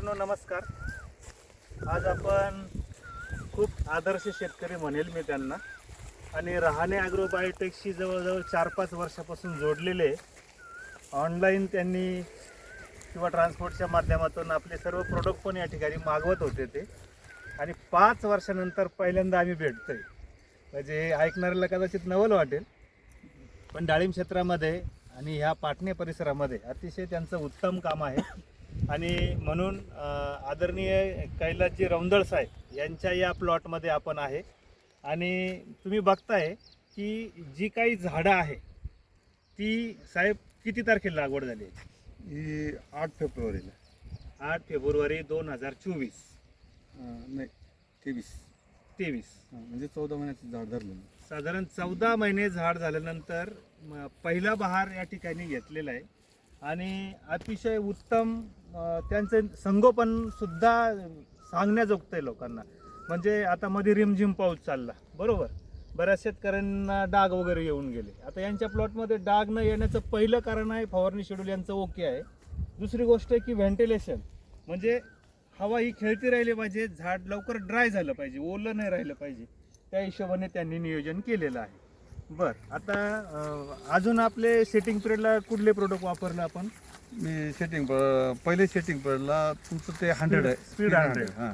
मित्रांनो नमस्कार. आज आपण खूप आदर्श शेतकरी म्हणेल मी त्यांना. आणि रहाणे ॲग्रो बायोटेकशी जवळजवळ चार पाच वर्षापासून जोडलेले ऑनलाईन त्यांनी किंवा ट्रान्सपोर्टच्या माध्यमातून आपले सर्व प्रोडक्ट पण या ठिकाणी मागवत होते ते. आणि पाच वर्षानंतर पहिल्यांदा आम्ही भेटतोय. म्हणजे हे ऐकणाऱ्याला कदाचित नवल वाटेल. पण डाळिंब क्षेत्रामध्ये आणि ह्या पाटणे परिसरामध्ये अतिशय त्यांचं उत्तम काम आहे. आणि म्हणून आदरणीय कैलासजी रौंदळ साहेब यांच्या या प्लॉटमध्ये आपण आहे. आणि तुम्ही बघताय की जी काही झाडं आहे ती साहेब किती तारखेला लागवड झाली ही आठ फेब्रुवारीला. आठ फेब्रुवारी दोन हजार चोवीस. नाही तेवीस. तेवीस. म्हणजे चौदा महिन्याचं झाड धरलं. साधारण चौदा महिने झाड झाल्यानंतर पहिला बहार या ठिकाणी घेतलेला आहे. आणि अतिशय उत्तम त्यांचे त्यांचं संगोपन सुद्धा सांगण्याजोगतं आहे लोकांना. म्हणजे आता मध्ये रिमझिम पाऊस चालला बरोबर? बऱ्याच शेतकऱ्यांना डाग वगैरे येऊन गेले. आता यांच्या प्लॉटमध्ये डाग न येण्याचं पहिलं कारण आहे फवारणी शेड्यूल यांचं ओके आहे. दुसरी गोष्ट आहे की व्हेंटिलेशन. म्हणजे हवा ही खेळती राहिली पाहिजे झाड लवकर ड्राय झालं पाहिजे ओलं नाही राहिलं पाहिजे. त्या हिशोबाने त्यांनी नियोजन केलेलं आहे. बर आता अं, अजून आपले सेटिंग पिरियडला कुठले प्रोडक्ट वापरले आपण? मी सेटिंग पहिले सेटिंग पडला तुमचं ते हंड्रेड आहे. Speed 100. हां.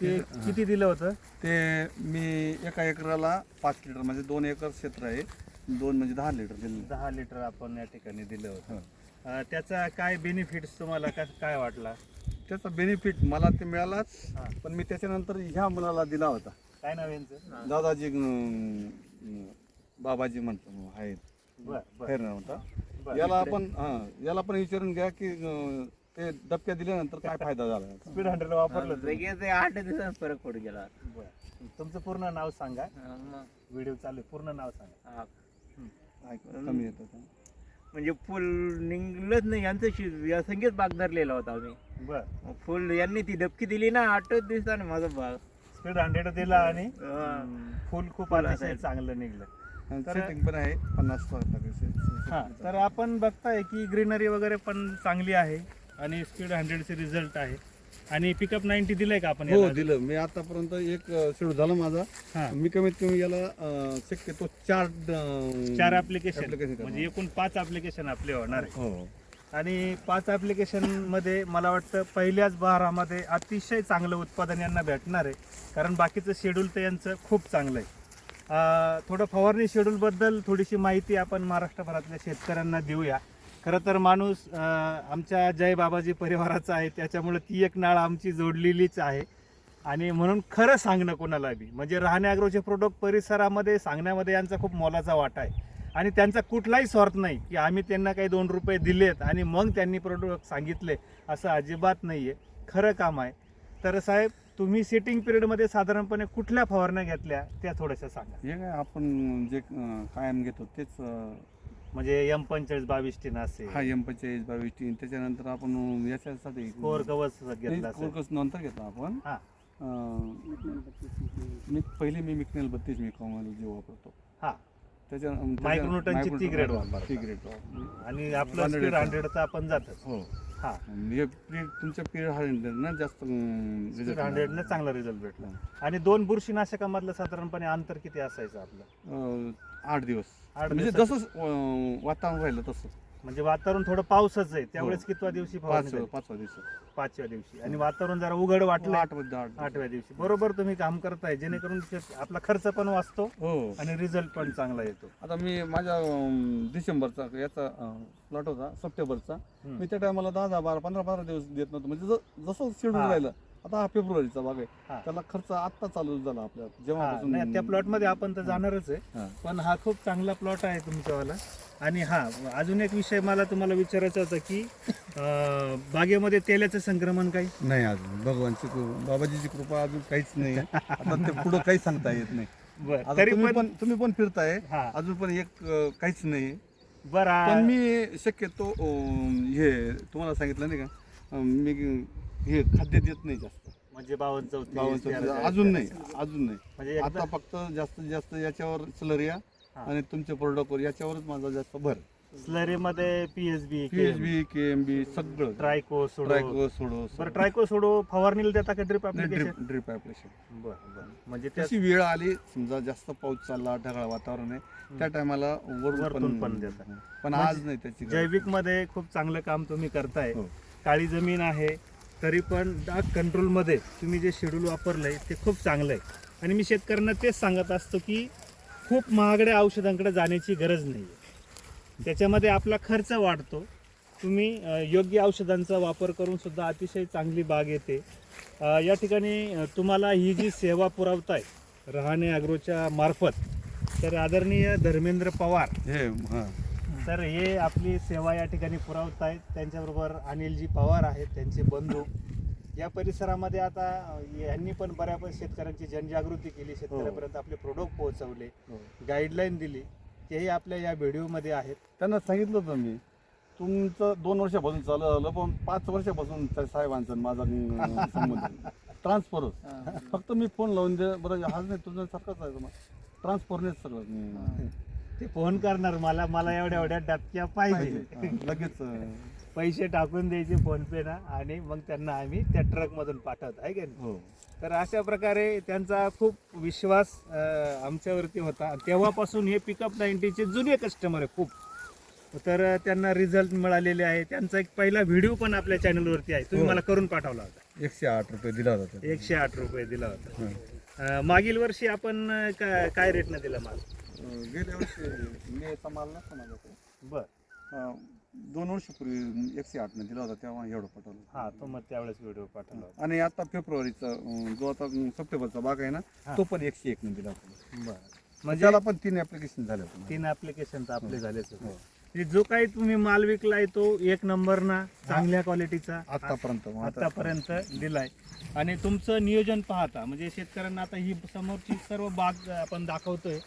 ते किती दिलं होतं? ते मी एका एकराला पाच लिटर म्हणजे दोन एकर क्षेत्र आहे. दोन म्हणजे दहा लिटर दिलं दहा लिटर आपण या ठिकाणी दिलं होतं. अं, त्याचा काय बेनिफिट्स तुम्हाला का काय वाटला? त्याचा बेनिफिट मला ते मिळालाच हां. पण मी त्याच्यानंतर ह्या मुलाला दिला होता. काय नाव यांचं? दादाजी अं, अं, बाबाजी म्हणतो आहेत. बर बर. फेरणार होता बर. याला आपण हां याला पण विचारून घ्या की अं, ते डबक्या दिल्यानंतर काय फायदा झाला? स्पीड हंड्रेड वापरलं तुम्ही? लगेच आठ दिवसात फरक पडू गेला. बर. तुमचं पूर्ण नाव सांगा. हा, मग, व्हिडिओ चालू आहे. पूर्ण नाव सांगा. हा. ऐक- कमी येतं का? म्हणजे फुल निघलंच नाही. यांचं शि- संगीत बाग धरलेला होता आम्ही. बर. मग फुल यांनी ती डबकी दिली ना आठच दिवसाने माझा बाग स्पीड हंड्रेड दिला आणि हा. फुल खूप फुल अतिशय असायचं. चांगलं निघलं. सेटिंग पण आहे पन्नास टक्के हा तर आपण बघताय की ग्रीनरी वगैरे पण चांगली आहे आणि स्पीड हंड्रेडचे रिझल्ट आहे. आणि पिकअप नाईन्टी दिलंय का आपण हो याला? दिलं. मी आतापर्यंत एक शेड्यूल झाला माझा. हा. मी कमीत कमी याला अं, शक्यतो चार अं, चार ऍप्लिकेशन application करणार. म्हणजे एकूण पाच ऍप्लिकेशन आपले होणार आहे. हो. आणि पाच ऍप्लिकेशनमध्ये मला वाटतं पहिल्याच बहारामध्ये अतिशय चांगलं उत्पादन यांना भेटणार आहे. कारण बाकीचं शेड्यूल तर यांचं खूप चांगलं आहे. थोडं फवारणी शेड्यूलबद्दल थोडीशी माहिती आपण महाराष्ट्रभरातल्या शेतकऱ्यांना देऊया. खरं तर माणूस आमच्या जय बाबाजी परिवाराचा आहे त्याच्यामुळे ती एक नाळ आमची जोडलेलीच आहे. आणि म्हणून खरं सांगणं कोणाला बी म्हणजे राहणे अॅग्रोचे प्रोडक्ट परिसरामध्ये सांगण्यामध्ये यांचा खूप मोलाचा वाटा आहे. आणि त्यांचा कुठलाही स्वार्थ नाही की आम्ही त्यांना काही दोन रुपये दिलेत आणि मग त्यांनी प्रोडक्ट सांगितले असं अजिबात नाही आहे खरं काम आहे. तर साहेब तुम्ही सेटिंग पिरियडमध्ये साधारणपणे कुठल्या फवारण्या घेतल्या त्या थोड्याशा सांगा. हे काय आपण जे अं, कायम घेतो तेच अं, म्हणजे एम पंचेचाळीस बावीस टीन असेल. हा एम पंचेचाळीस बावीस तीन त्याच्यानंतर आपण याच्यासाठी कोर कवच घेतला असेल. कोरकस नंतर घेतला आपण. हा. अं, मी पहिले मी मिकनेल बत्तीस मी कॉमन जे वापरतो. हा. त्याच्या मायक्रोन्यूटनची ती grade वापरता. ती वापरतो. आणि आपलं 100 स्पीड चा. हंड्रेडचा आपण जातच. हो. हा. हे पिरियड तुमच्या पिरियड हंड्रेड ना जास्त अं, स्पीड result हंड्रेडनं चांगला रिझल्ट भेटला. आणि दोन बुरशीनाशकामधलं साधारणपणे अंतर किती असायचं आपलं? अं, आठ दिवस. आठ म्हणजे दिवसात- जसं वातावरण राहिलं तसं. म्हणजे वातावरण थोडं पावसाचं आहे. त्यावेळेस हो. कितव्या दिवशी फवारणी झाली? पाचवा दिवस पाचव्या दिवशी. आणि वातावरण जरा उघड वाटलं आठ आठव्या दिवशी. बरोबर तुम्ही काम करताय जेणेकरून शेत- आपला खर्च पण वाचतो हो. आणि रिझल्ट पण चांगला येतो. आता मी माझ्या अं, डिसेंबरचा याचा प्लॉट होता सप्टेंबरचा. हम्म. मी त्या टायमाला दहा दहा बारा पंधरा पंधरा दिवस देत नव्हतो. म्हणजे ज- जसं शेड्यूल हा. राहिलं आता हा फेब्रुवारीचा भाग आहे. त्याला खर्च आत्ता चालू झाला आपल्या हा, जेव्हापासून नाही त्या प्लॉटमध्ये आपण तर जाणारच आहे. हा. पण हा खूप चांगला प्लॉट आहे तुमच्यावाला. आणि हा अजून एक विषय मला तुम्हाला विचारायचा होता की अं, बागेमध्ये तेलाचं संक्रमण काही? नाही अजून. भगवानची कृपा बाबाजीची कृपा अजून काहीच नाही. आता ते पुढं काहीच सांगता येत नाही. बर आता तरी तुम्ही पण पण तुम्ही पण फिरताय. हा. अजून पण एक अं, काहीच नाही. बरं. पण मी शक्यतो अं, हे तुम्हाला सांगितलं नाही का? अं, मी हे खाद्य देत नाही जास्त. म्हणजे बावन बावनचं चाळीस, अजून नाही. अजून नाही. म्हणजे एकदा आता फक्त जास्तीत जास्त याच्यावर सलरिया. आणि तुमच्या प्रोडक्टवर याच्यावरच माझा जास्त भर स्लरीमध्ये PSB PHB K M B सगळं. ट्रायको सोडो. ट्रायको सोडो बरं ट्रायको सोडो फवारणीला देता का drip application drip drip application बरं बरं. म्हणजे त्या तशी वेळ आली समजा जास्त पाऊस चालला ढगाळ वातावरण आहे त्या टायमाला वरतून पण देतात. पण म्हणजे आज नाही त्याची गरज. जैविकमध्ये खूप चांगलं काम तुम्ही करताय. हो. काळी जमीन आहे तरी पण डाग कंट्रोलमध्ये तुम्ही जे शेड्यूल वापरलंय ते खूप चांगलं आहे. आणि मी शेतकऱ्यांना तेच सांगत असतो की खूप महागड्या औषधांकडे जाण्याची गरज नाही आहे त्याच्यामध्ये आपला खर्च वाढतो. तुम्ही योग्य औषधांचा वापर करून सुद्धा अतिशय चांगली बाग येते. या ठिकाणी तुम्हाला ही जी सेवा पुरवताय रहाणे अॅग्रोच्या मार्फत तर आदरणीय धर्मेंद्र पवार हे हा. तर हे आपली सेवा या ठिकाणी पुरवत आहेत त्यांच्याबरोबर अनिलजी पवार आहेत त्यांचे बंधू. या परिसरामध्ये आता यांनी पण बऱ्यापैकी शेतकऱ्यांची जनजागृती केली. शेतकऱ्यापर्यंत आपले प्रोडक्ट पोहोचवले. हो. गाईडलाईन दिली. तेही आपल्या या व्हिडिओमध्ये आहेत. त्यांना सांगितलं होतं मी तुमचं दोन वर्षापासून चालू झालं पण पाच वर्षापासून त्या साहेबांचा आणि माझा संबंध ट्रान्सफरच फक्त मी फोन लावून दे बरं हाच नाही तुझं सारखंच आहे ट्रान्सफरनेच सगळं. हं. ते फोन करणार मला मला एवढ्या एवढ्या डबक्या पाहिजे. पाहिजे. हं, लगेच अं, पैसे टाकून द्यायचे फोन पे ना आणि मग त्यांना आम्ही त्या ट्रक मधून पाठवत आहे का नाही? हो. तर अशा प्रकारे त्यांचा खूप विश्वास अं, आमच्यावरती होता. तेव्हापासून हे पिकअप नाईन्टीचे जुने कस्टमर आहे खूप. तर त्यांना रिझल्ट मिळालेले आहे. त्यांचा एक पहिला व्हिडिओ पण आपल्या चॅनलवरती आहे. तुम्ही हो. मला करून पाठवला होता. एकशे आठ रुपये दिला होता. एकशे आठ रुपये दिला होता. हं. अं, मागील वर्षी आपण अं, का- काय रेटनं दिला माल? गेल्या वर्षी मेचा माल नसता माझ्याकडे. बर. दोन वर्षापूर्वी एकशे आठने दिला होता तेव्हा एवढं पटवलं हा तो मग त्यावेळेस व्हिडिओ पाठवला होता. आणि आता फेब्रुवारीचा अं, जो आता अं, सप्टेंबरचा बाग आहे ना हा. तो पण एकशे एकने दिला होता. बर. म्हणजे त्याला पण तीन ऍप्लिकेशन झाले होते. तीन ऍप्लिकेशन तर आपले झालेच होते. हो. म्हणजे जो काही तुम्ही माल विकलाय तो एक नंबर ना चांगल्या क्वालिटीचा आतापर्यंत आता- आतापर्यंत दिलाय. आणि तुमचं नियोजन पाहता म्हणजे शेतकऱ्यांना आता ही समोरची सर्व बाग आपण दाखवतोय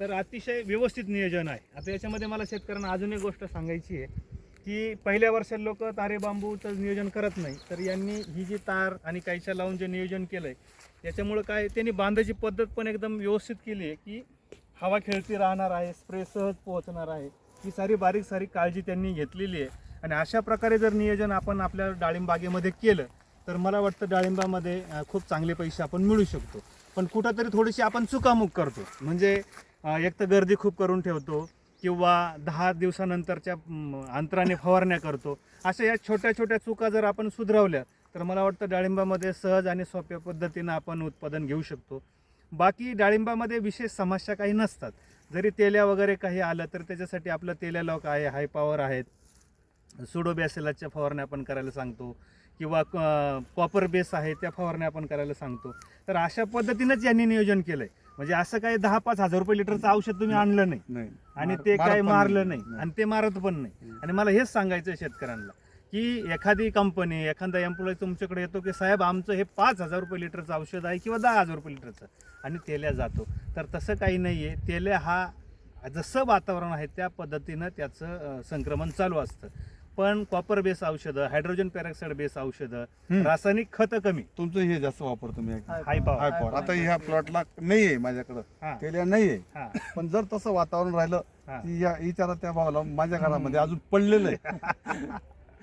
तर अतिशय व्यवस्थित नियोजन आहे. आता याच्यामध्ये मला शेतकऱ्यांना अजून एक गोष्ट सांगायची आहे की पहिल्या वर्षात लोक तारे बांबूचं नियोजन करत नाही तर यांनी ही जी तार आणि कायच्या लावून जे नियोजन केलं आहे त्याच्यामुळं काय त्यांनी बांधायची पद्धत पण एकदम व्यवस्थित केली आहे की हवा खेळती राहणार आहे स्प्रे सहज पोहोचणार आहे. ही सारी बारीक सारीक काळजी त्यांनी घेतलेली आहे. आणि अशा प्रकारे जर नियोजन आपण आपल्या डाळिंबागेमध्ये केलं तर मला वाटतं डाळिंबामध्ये खूप चांगले पैसे आपण मिळू शकतो. पण कुठंतरी थोडीशी आपण चुकामुक करतो. म्हणजे एक तर गर्दी खूप करून ठेवतो किंवा दहा दिवसानंतरच्या अंतराने फवारण्या करतो. अशा या छोट्या छोट्या चुका जर आपण सुधरवल्या तर मला वाटतं डाळिंबामध्ये सहज आणि सोप्या पद्धतीनं आपण उत्पादन घेऊ शकतो. बाकी डाळिंबामध्ये विशेष समस्या काही नसतात. जरी तेल्या वगैरे काही आलं तर त्याच्यासाठी आपलं तेल्या लॉक आहे हाय पॉवर आहेत. सुडो बॅसेलाच्या फवारण्या आपण करायला सांगतो किंवा कॉपर बेस आहे त्या फवारण्या आपण करायला सांगतो. तर अशा पद्धतीनंच यांनी नियोजन केलं आहे म्हणजे असं काही दहा पाच हजार रुपये लिटरचं औषध तुम्ही आणलं नाही. आणि ते काय मारलं नाही. आणि ते मारत पण नाही. आणि मला हेच सांगायचं शेतकऱ्यांना की एखादी कंपनी एखादा एम्प्लॉई तुमच्याकडे येतो की साहेब आमचं हे पाच हजार रुपये लिटरचं औषध आहे किंवा दहा हजार रुपये लिटरचं. आणि तेल्या जातो. तर तसं काही नाही आहे तेल्या हा जसं वातावरण आहे त्या पद्धतीनं त्याचं संक्रमण चालू असतं. पण कॉपर बेस औषधं हायड्रोजन पेरॉक्साईड बेस औषधं हम्म. रासायनिक खतं कमी. तुमचं हे जास्त वापरतो मी. हाय हाय पॉवर आता ह्या प्लॉटला नाहीये माझ्याकडं. हा. केल्या नाहीये. हा. पण जर तसं वातावरण राहिलं हा. की या विचारा त्या भावाला माझ्या घरामध्ये अजून पडलेलं आहे.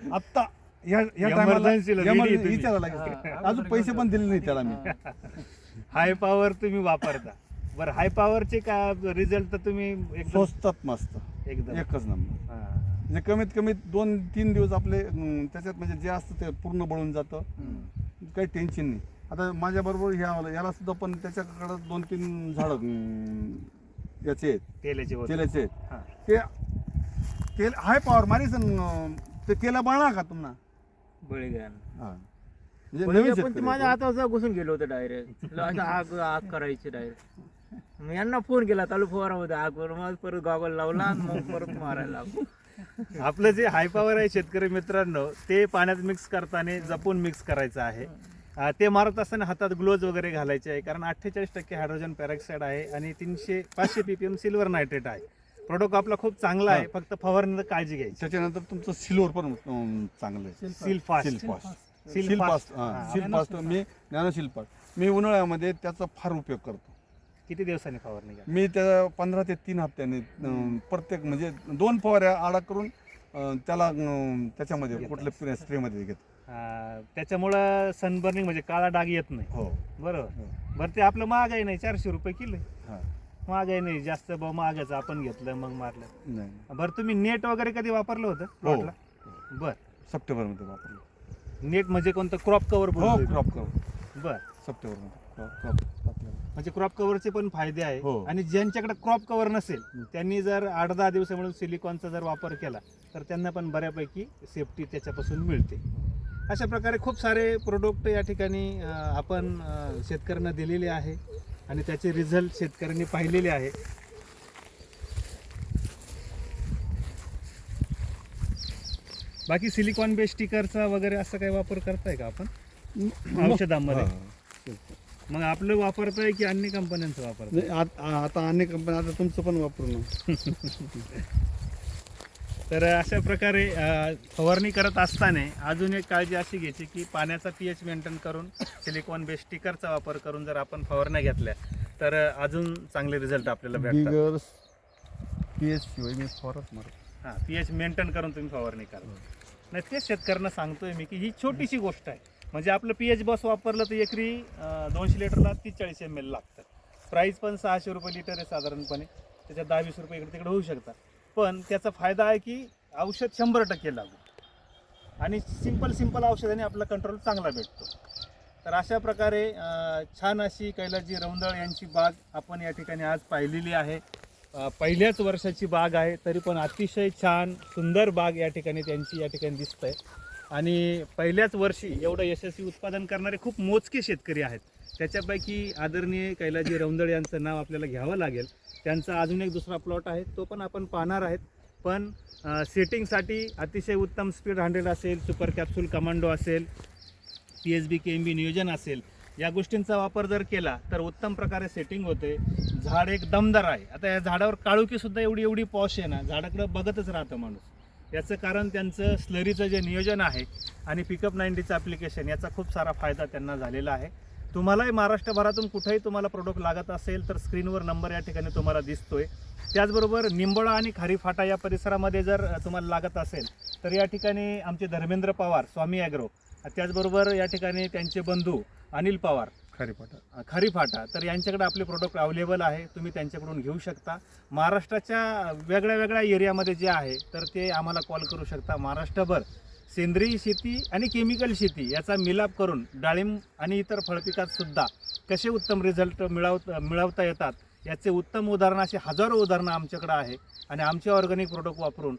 आत्ता या या टायमाला Emergency ला ready आहे तुम्ही. विचारा लागेल. अजून पैसे पण दिले नाही त्याला मी. हाय पॉवर तुम्ही वापरता. बरं हाय पॉवरचे का रिझल्ट तर तुम्ही एकदम स्वस्तात मस्त. एकदम. एकच नंबर हा. म्हणजे कमीत कमी दोन तीन दिवस आपले अं, त्याच्यात म्हणजे जे असतं ते पूर्ण बळून जातं. काही टेन्शन नाही. आता माझ्या बरोबर ह्या याला सुद्धा पण त्याच्याकडे दोन तीन झाड याचे आहेत. तेलाचे होते. तेलाचे आहेत. हा. ते तेल हाय पॉवर मारी ते तेला बळणार का तुम्हाला हा. म्हणजे नवीन पण ते शेतकरी माझ्या आहेत. हातावर घुसून गेलो होतं डायरेक्ट आग आग करायची डायरेक्ट यांना फोन केला चालू फवारा होता आग वर मग परत गॉगल लावला आणि मग परत मारायला लागलो आपलं जे हाय पॉवर आहे शेतकरी मित्रांनो ते पाण्यात मिक्स करताना जपून मिक्स करायचं आहे. ते मारत असताना हातात ग्लोव्ज वगैरे घालायचे आहे कारण अठ्ठेचाळीस टक्के हायड्रोजन पेरॉक्साईड आहे आणि तीनशे पाचशे पीपीएम सिल्वर नायट्रेट आहे. प्रोडक्ट आपला खूप चांगला आहे फक्त फवारणीला काळजी घ्यायची. त्याच्यानंतर तुमचं सिल्वर पण चांगलं आहे. सील फास्ट सिल फास्ट मी ज्ञानो सिल फास्ट मी उन्हाळ्यामध्ये त्याचा फार उपयोग करतो. किती दिवसांनी फवारणी घ्या मी त्या पंधरा ते तीन हप्त्याने अं, प्रत्येक म्हणजे दोन फवाऱ्या आडा करून अं, त्याला अं, त्याच्यामध्ये. कुठल्या स्प्रेमध्ये घेत त्याच्यामुळं सनबर्निंग म्हणजे काळा डाग येत नाही. हो. बरोबर? हो. बरं ते आपलं महागाई नाही चारशे रुपये किलो आहे. हा. महागाई नाही जास्त भाव महागाचं आपण घेतलं मग मारलं. नाही. बरं तुम्ही नेट वगैरे कधी वापरलं होतं हो. प्लॉटला बर. सप्टेंबरमध्ये वापरलं. नेट म्हणजे कोणतं? क्रॉप कव्हर हो क्रॉप कवर बर. सप्टेंबरमध्ये क्रॉप. म्हणजे क्रॉप कव्हरचे पण फायदे आहे. हो. आणि ज्यांच्याकडे क्रॉप कव्हर नसेल त्यांनी जर आठ दहा दिवसामुळे सिलिकॉनचा जर वापर केला तर त्यांना पण बऱ्यापैकी सेफ्टी त्याच्यापासून मिळते. अशा प्रकारे खूप सारे प्रोडक्ट या ठिकाणी अं, आपण अं, शेतकऱ्यांना दिलेले आहे आणि त्याचे रिझल्ट शेतकऱ्यांनी पाहिलेले आहे. बाकी सिलिकॉन बेस स्टिकरचा वगैरे असं काही वापर करताय का आपण? औषधांमध्ये? मग आपलं वापरताय की अन्य कंपन्यांचं वापरताय? नाही, आत- आ- आता अनेक कंपनी आता तुमचं पण वापरू ना. तर अशा प्रकारे अ, फवारणी करत असताना अजून एक काळजी अशी घ्यायची की पाण्याचा पी एच मेंटेन करून सिलिकॉन बेस स्टिकरचा वापर करून जर आपण फवारण्या घेतल्या तर अजून चांगले रिझल्ट आपल्याला भेटतात. बिगर पी एच शिवाय मी फॉरच मारत हां पी एच मेंटेन करून तुम्ही फवारणी करा. नाही तेच शेतकऱ्यांना सांगतोय मी की ही छोटीशी गोष्ट आहे. म्हणजे आपलं पी एच बस वापरलं तर एकरी दोनशे लिटरला तीस चाळीस एम एल लागतं. प्राईस पण सहाशे रुपये लिटर आहे साधारणपणे. त्याच्यात दहा वीस रुपये इकडे तिकडे होऊ शकतात. पण त्याचा फायदा आहे की औषध शंभर टक्के लागू. आणि सिंपल सिंपल औषधाने आपला कंट्रोल चांगला भेटतो. तर अशा प्रकारे छान अशी कैलाजी रौंदळ यांची बाग आपण या ठिकाणी आज पाहिलेली आहे. पहिल्याच वर्षाची बाग आहे तरी पण अतिशय छान सुंदर बाग या ठिकाणी त्यांची या ठिकाणी दिसतंय. आणि पहिल्याच वर्षी एवढं यशस्वी उत्पादन करणारे खूप मोजके शेतकरी आहेत. त्याच्यापैकी आदरणीय कैलाजी रौंदळ यांचं नाव आपल्याला घ्यावं लागेल. त्यांचा अजून एक दुसरा प्लॉट आहे. तो पण आपण पाहणार आहेत. पण सेटिंगसाठी अतिशय उत्तम स्पीड हंड्रेड असेल सुपर कॅप्सूल कमांडो असेल P H B K M B नियोजन असेल या गोष्टींचा वापर जर केला तर उत्तम प्रकारे सेटिंग होते. झाड एक दमदार आहे आता या झाडावर काळुकीसुद्धा एवढी एवढी पॉश आहे ना झाडाकडं बघतच राहतं माणूस. याचं कारण त्यांचं स्लरीचं जे नियोजन आहे आणि पिकअप नाईन्टीचं ॲप्लिकेशन याचा खूप सारा फायदा त्यांना झालेला आहे. तुम्हालाही महाराष्ट्रभरातून कुठेही तुम्हाला प्रोडक्ट लागत असेल तर स्क्रीनवर नंबर या ठिकाणी तुम्हाला दिसतोय. त्याचबरोबर निंबोळा आणि खारीफाटा या परिसरामध्ये जर तुम्हाला लागत असेल तर या ठिकाणी आमचे धर्मेंद्र पवार स्वामी ॲग्रो त्याचबरोबर या ठिकाणी त्यांचे बंधू अनिल पवार खारीफाटा. खारीफाटा खरीफाटा. तर यांच्याकडे आपले प्रोडक्ट अवेलेबल आहे तुम्ही त्यांच्याकडून घेऊ शकता. महाराष्ट्राच्या वेगळ्या वेगळ्या एरियामध्ये जे आहे तर ते आम्हाला कॉल करू शकता. महाराष्ट्रभर सेंद्रिय शेती आणि केमिकल शेती याचा मिलाप करून डाळिंब आणि इतर फळपिकातसुद्धा कसे उत्तम रिझल्ट मिळव मिळवता येतात याचे उत्तम उदाहरण असे हजारो उदाहरणं आमच्याकडे आहे. आणि आमचे ऑर्गॅनिक प्रोडक्ट वापरून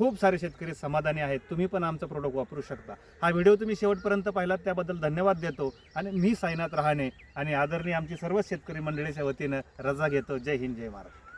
खूप सारे शेतकरी समाधानी आहेत. तुम्ही पण आमचं प्रोडक्ट वापरू शकता. हा व्हिडिओ तुम्ही शेवटपर्यंत पाहिलात त्याबद्दल धन्यवाद देतो. आणि मी साईनाथ रहाणे आणि आदरणीय आमची सर्व शेतकरी मंडळीच्या वतीनं रजा घेतो. जय हिंद जय महाराष्ट्र.